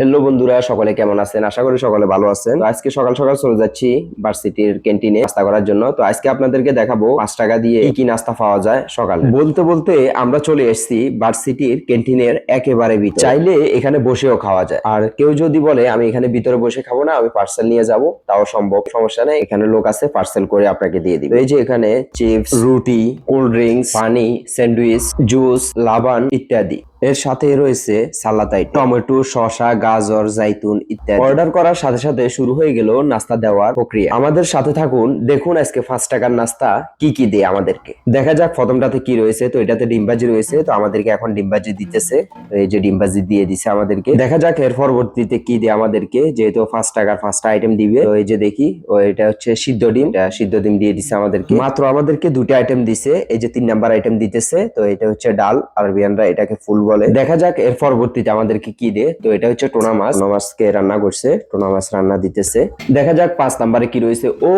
Hello বন্ধুরা, সকলে কেমন আছেন? আশা করি সকলে ভালো আছেন। আজকে সকাল সকাল চলে যাচ্ছি ভার্সিটির ক্যান্টিনে নাস্তা করার জন্য। তো আজকে আপনাদেরকে দেখাবো পাঁচ টাকা দিয়ে কি কি নাস্তা পাওয়া যায় সকালে। বলতে বলতে আমরা চলে এসেছি ভার্সিটির ক্যান্টিনের একেবারে ভিতরে। চাইলে এখানে বসেও খাওয়া যায়। আর কেউ যদি বলে, আমি এখানে ভিতরে বসে খাব না, আমি পার্সেল নিয়ে যাব তাও সম্ভব। সমস্যা নেই। এখানে লোক আছে, পার্সেল করে আপনাকে দিয়ে দিবে। এই যে এখানে চিপস, রুটি, কোল্ড ড্রিঙ্কস, পানি, স্যান্ডউইচ, জুস, লাবান ইত্যাদি। এর সাথে রয়েছে সালাতাই টমেটো, শসা, গাজর, জাইতুন ইত্যাদি। অর্ডার করার সাথে সাথে শুরু হয়ে গেল নাস্তা দেওয়ার প্রক্রিয়া। আমাদের সাথে থাকুন, দেখুন আজকে পাঁচ টাকার নাস্তা কি কি দেয় আমাদেরকে। দেখা যাক প্রথমটাতে কি রয়েছে, তো এটাতে ডিমবাজি রয়েছে, তো আমাদেরকে এখন ডিমবাজি দিতেছে। এই যে ডিমবাজি দিয়ে দিছে আমাদেরকে। দেখা যাক এর পরবর্তীতে কি দেয় আমাদেরকে, যেহেতু পাঁচ টাকার পাঁচটা আইটেম দিবে। তো এই যে দেখি, ও এটা হচ্ছে সিদ্ধ ডিম সিদ্ধ ডিম দিয়ে দিছে আমাদেরকে। মাত্র আমাদেরকে দুটো আইটেম দিছে, এই যে তিন নাম্বার আইটেম দিতেছে, তো এটা হচ্ছে ডাল, আরবিয়ানরা এটাকে ফুল বলে। দেখা যাক এর পরবর্তীতে আমাদেরকে কি দে তো এটা হচ্ছে টোনা মাছ। টোনা মাছকে রান্না করছে। টোনা মাছ রান্না দিতেছে। দেখা যাক পাঁচ নাম্বারে কি রয়েছে। ও,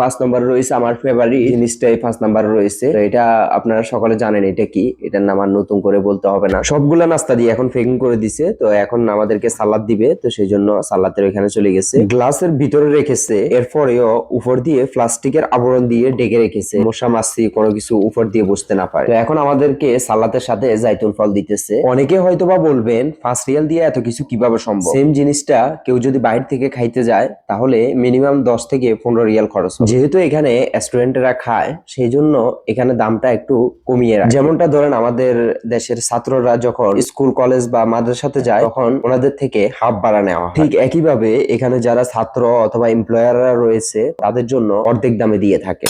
পাঁচ নাম্বারে রয়েছে আমার ফেভারিট জিনিসটাই পাঁচ নাম্বারে রয়েছে। তো এটা আপনারা সকলে জানেন এটা কি। এটার নাম আর নতুন করে বলতে হবে না। সবগুলা নাস্তা দিয়ে এখন ফেকিং করে দিছে। তো এখন আমাদেরকে সালাদ দিবে। তো সেই জন্য সালাদের এখানে চলে গেছে। গ্লাসের ভিতরে রেখেছে। এরপরেও উপর দিয়ে প্লাস্টিকের আবরণ দিয়ে ডেকে রেখেছে। মশা মাছি কোনো কিছু উপর দিয়ে বসতে না পারে। তো এখন আমাদেরকে সালাতের সাথে জাইতুন ফল দিতেছে। অনেকে হয়তো বা বলবেন ফার্স্ট রিয়াল দিয়ে এত কিছু কীভাবে সম্ভব? সেম জিনিসটা কেউ যদি বাইরে থেকে খাইতে যায় তাহলে মিনিমাম দশ থেকে পনেরো রিয়াল খরচ যেহেতু এখানে স্টুডেন্টরা খায় সেই জন্য এখানে দামটা একটু কমিয়ে রাখে। যেমনটা ধরেন আমাদের দেশের ছাত্ররা যখন স্কুল কলেজ বা মাদ্রাসাতে যায় তখন ওনাদের থেকে হাফ ভাড়া নেওয়া হয়। ঠিক একইভাবে এখানে যারা ছাত্র অথবা এমপ্লয়াররা রয়েছে তাদের জন্য অর্ধেক দামে দিয়ে থাকে।